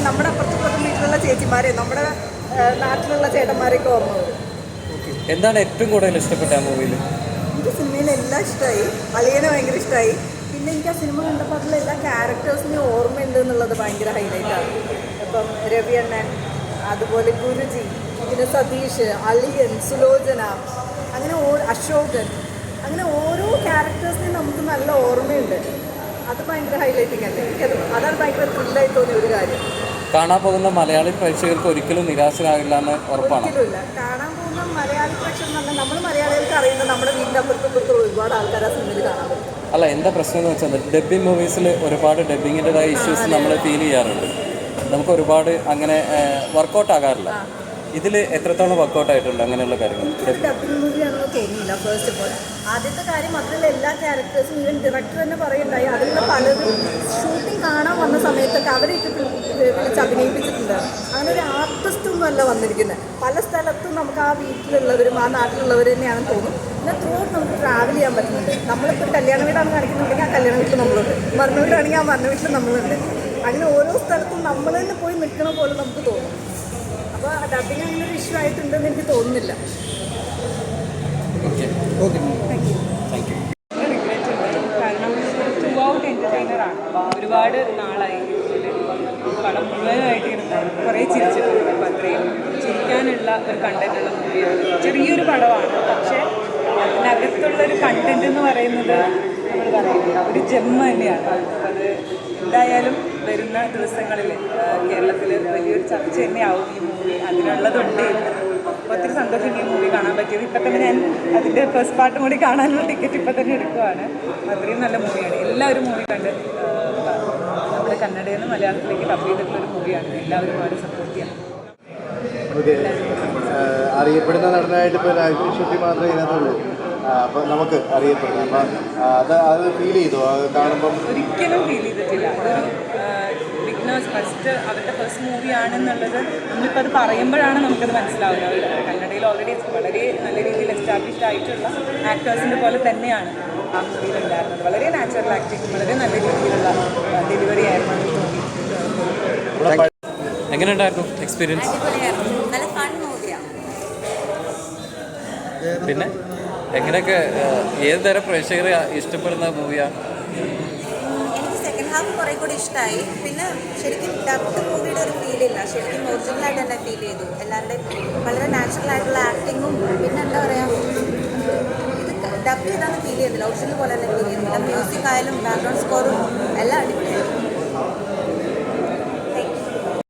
അല്ലെങ്കിൽ നമ്മുടെ അപ്പുറത്തും വീട്ടിലുള്ള ചേച്ചിമാരെ നമ്മുടെ നാട്ടിലുള്ള ചേട്ടന്മാരെയൊക്കെ ഓർമ്മ വരും. എന്താണ് ഏറ്റവും കൂടുതൽ ഇഷ്ടപ്പെട്ട ആ മൂവിയിൽ എനിക്ക് സിനിമയിൽ എല്ലാം ഇഷ്ടമായി അളിയനെ ഭയങ്കര ഇഷ്ടമായി പിന്നെ എനിക്ക് ആ സിനിമ കണ്ടപ്പോൾ എല്ലാ ക്യാരക്ടേഴ്സിനെയും ഓർമ്മയുണ്ട് എന്നുള്ളത് ഭയങ്കര ആണ്. ഇപ്പം രവി അണ്ണൻ അതുപോലെ ഗുരുജി പിന്നെ സതീഷ് അളിയൻ സുലോചന അങ്ങനെ ഓ അശോകൻ അങ്ങനെ ഓരോ ക്യാരക്ടേഴ്സിനെയും നമുക്ക് നല്ല ഓർമ്മയുണ്ട്. അത് ഭയങ്കര ഹൈലൈറ്റിംഗ് അല്ലേ? എനിക്കത് അതാണ് ഭയങ്കര ത്രില്ലായി തോന്നിയ ഒരു കാര്യം. കാണാൻ പോകുന്ന മലയാളി പ്രേക്ഷകർക്ക് ഒരിക്കലും നിരാശരാകില്ല എന്ന് ഉറപ്പാണ്. കാണാൻ പോകുന്ന മലയാളി പ്രേക്ഷകർ നമ്മൾ മലയാളികൾക്ക് അറിയുന്ന നമ്മുടെ വീടിന്റെ അപ്പുറത്തും ഒരുപാട് ആൾക്കാർ ആ സിനിമയിൽ കാണാൻ പറ്റും. അല്ല എന്താ പ്രശ്നം എന്ന് വെച്ചാൽ ഡബ്ബിംഗ് മൂവീസിൽ ഒരുപാട് ഡബ്ബിങ്ങിന്റെതായ ഇഷ്യൂസ് നമ്മൾ ഫീൽ ചെയ്യാറുണ്ട്. നമുക്ക് ഒരുപാട് അങ്ങനെ വർക്കൗട്ട് ആകാറില്ല. ഇതിൽ എത്രത്തോളം വർക്കൗട്ട് ആയിട്ടുണ്ട് അങ്ങനെയുള്ള കാര്യങ്ങൾ? തോന്നിയില്ല ഫസ്റ്റ് ഓഫ് ഓൾ ആദ്യത്തെ കാര്യം മാത്രമല്ല എല്ലാ ക്യാരക്ടേഴ്സും ഈവൻ ഡയറക്ടർ തന്നെ പറയുണ്ടായി അതിലുള്ള പലതും ഷൂട്ടിംഗ് കാണാൻ വന്ന സമയത്തൊക്കെ അവരെയൊക്കെ വിളി- വിളിച്ച് അഭിനയിപ്പിച്ചിട്ടുണ്ട്. അങ്ങനെ ഒരു ആർട്ടിസ്റ്റ് ഒന്നും അല്ല വന്നിരിക്കുന്നത്. പല സ്ഥലത്തും നമുക്ക് ആ വീട്ടിലുള്ളവരും ആ നാട്ടിലുള്ളവർ തന്നെയാണെന്ന് തോന്നും. പിന്നെ ത്രൂ നമുക്ക് ട്രാവൽ ചെയ്യാൻ പറ്റുന്നുണ്ട്. നമ്മളിപ്പോൾ കല്യാണ വീടാണ് കാണിക്കുന്നുണ്ടെങ്കിൽ ആ കല്യാണ വീട്ടിൽ നമ്മളുണ്ട്. മരണ വീടാണെങ്കിൽ ആ മരണ വീട്ടിൽ നമ്മളുണ്ട്. അങ്ങനെ ഓരോ സ്ഥലത്തും നമ്മൾ തന്നെ പോയി നിൽക്കണ പോലെ നമുക്ക് തോന്നും. അപ്പോൾ ഡബിങ് അങ്ങനെ ഒരു ഇഷ്യൂ ആയിട്ടുണ്ടെന്ന് എനിക്ക് തോന്നുന്നില്ല. ഓക്കെ താങ്ക് ആണ്. ഒരുപാട് നാളായി. പടം മുഴുവനായിട്ട് കുറേ ചിരിച്ചിട്ടുണ്ട്. അപ്പം അത്രയും ചിരിക്കാനുള്ള ഒരു കണ്ടന്റുള്ള മൂവിയാണ് ചെറിയൊരു പടമാണ്. പക്ഷേ അതിനകത്തുള്ളൊരു കണ്ടന്റ് എന്ന് പറയുന്നത് നമ്മൾ പറയുന്നത് ഒരു ജമ്മ തന്നെയാണ്. അത് എന്തായാലും വരുന്ന ദിവസങ്ങളിൽ കേരളത്തിൽ വലിയൊരു ചർച്ച തന്നെയാവും ഈ മൂവി അതിനുള്ളതുണ്ട് ഒത്തിരി സന്തോഷം ഈ മൂവി കാണാൻ പറ്റിയത്. ഇപ്പം തന്നെ ഞാൻ അതിന്റെ ഫസ്റ്റ് പാർട്ടും കൂടി കാണാനുള്ള ടിക്കറ്റ് ഇപ്പം തന്നെ എടുക്കുവാണ്. അത്രയും നല്ല മൂവിയാണ് എല്ലാവരും മൂവി കണ്ട് നമ്മുടെ കന്നഡയിൽ നിന്ന് മലയാളത്തിലേക്ക് ഡബ് ചെയ്തിട്ടുള്ള ഒരു മൂവിയാണ് എല്ലാവരും ഒരുപാട് സപ്പോർട്ട് ചെയ്യണം. അറിയപ്പെടുന്ന നടനായിട്ട് ഇപ്പോൾ രാജേഷ് ഷെട്ടി മാത്രമേ ഇതിനകത്തുള്ളൂ. അപ്പോൾ നമുക്ക് അറിയപ്പെടുന്നത് അപ്പം അത് അത് ഫീൽ ചെയ്തു? അത് കാണുമ്പം ഒരിക്കലും ഫീൽ ചെയ്തിട്ടില്ല. അതൊരു ബിഗ്നേഴ്സ് ഫസ്റ്റ് അവരുടെ ഫസ്റ്റ് മൂവിയാണെന്നുള്ളത് നമ്മളിപ്പോൾ അത് പറയുമ്പോഴാണ് നമുക്കത് മനസ്സിലാവുന്നത്. കന്നഡയിൽ ഓൾറെഡി വളരെ നല്ല രീതിയിൽ എസ്റ്റാബ്ലിഷ്ഡ് ആയിട്ടുള്ള ആക്ടേഴ്സിന്റെ പോലെ തന്നെയാണ് ആ മൂവിയിൽ ഉണ്ടായിരുന്നത്. വളരെ നാച്ചുറൽ ആക്ടിങ് വളരെ നല്ല രീതിയിലുള്ള ഡെലിവറി ആയിരുന്നു എങ്ങനെ ഉണ്ടായിരുന്നു എങ്ങനെയുണ്ടായിരുന്നു എക്സ്പീരിയൻസ് നല്ല ഫൺ മൂവിയാണ് പിന്നെ? എങ്ങനെയൊക്കെ ഏത് തരം പ്രേക്ഷകരെ ഇഷ്ടപ്പെടുന്ന മൂവിയാണ് എനിക്ക് സെക്കൻഡ് ഹാഫ് കുറെ കൂടി ഇഷ്ടമായി പിന്നെ ശരിക്കും ഡബ്ഡ് മൂവിയുടെ ഒരു ഫീൽ ഇല്ല. ശരിക്കും ഒറിജിനൽ ആയിട്ട് തന്നെ ഫീൽ ചെയ്തു. എല്ലാവരുടെയും വളരെ നാച്ചുറൽ ആയിട്ടുള്ള ആക്ടിങ്ങും പിന്നെ എന്താ പറയുക ഡബ് ചെയ്താണ് ഫീൽ ചെയ്യുന്നില്ല ഒറിജിനൽ പോലെ തന്നെ ഫീൽ ചെയ്യുന്നില്ല മ്യൂസിക് ആയാലും ബാക്ക്ഗ്രൗണ്ട് സ്കോറും എല്ലാം അടിപൊളിയായിരുന്നു.